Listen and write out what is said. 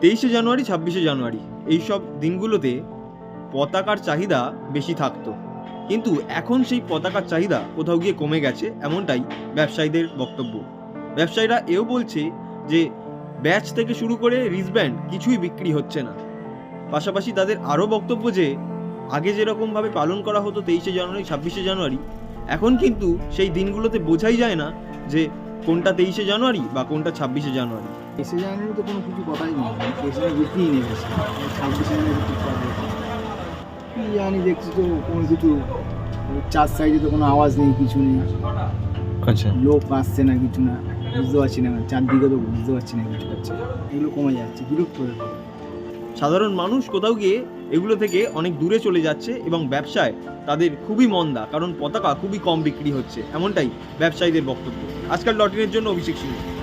তেইশে জানুয়ারি, ছাব্বিশে জানুয়ারি এই সব দিনগুলোতে পতাকার চাহিদা বেশি থাকতো। কিন্তু এখন সেই পতাকার চাহিদা কোথাও গিয়ে কমে গেছে এমনটাই ব্যবসায়ীদের বক্তব্য। ব্যবসায়ীরা এও বলছে যে, ব্যাচ থেকে শুরু করে রিসব্যান্ড কিছুই বিক্রি হচ্ছে না। পাশাপাশি তাদের আরও বক্তব্য যে, আগে যেরকমভাবে পালন করা হতো তেইশে জানুয়ারি, ছাব্বিশে জানুয়ারি, এখন কিন্তু সেই দিনগুলোতে বোঝাই যায় না যে কোনটা তেইশে জানুয়ারি বা কোনটা ছাব্বিশে জানুয়ারি? এসে জানুয়ারি তো কোনো কিছু কথাই নেই। এসে বিক্রিই নেই ছাব্বিশে জানুয়ারি কি জানি দেখছি তো কোনো কিছু চার সাইডে তো কোনো আওয়াজ নেই কিছু নেই। আচ্ছা। লোক আসছে না কিছু না বুঝতে পারছি না চারদিকে তো বুঝতে পারছি না কিছু হচ্ছে। এগুলো কমে যাচ্ছে বিরক্ত হয়ে পড়ে। সাধারণ মানুষ কোথাও গিয়ে এগুলো থেকে অনেক দূরে চলে যাচ্ছে এবং ব্যবসায় তাদের খুবই মন্দা কারণ পতাকা খুবই কম বিক্রি হচ্ছে এমনটাই ব্যবসায়ীদের বক্তব্য। আজকাল লটিনের জন্য অভিষেক সিংহ।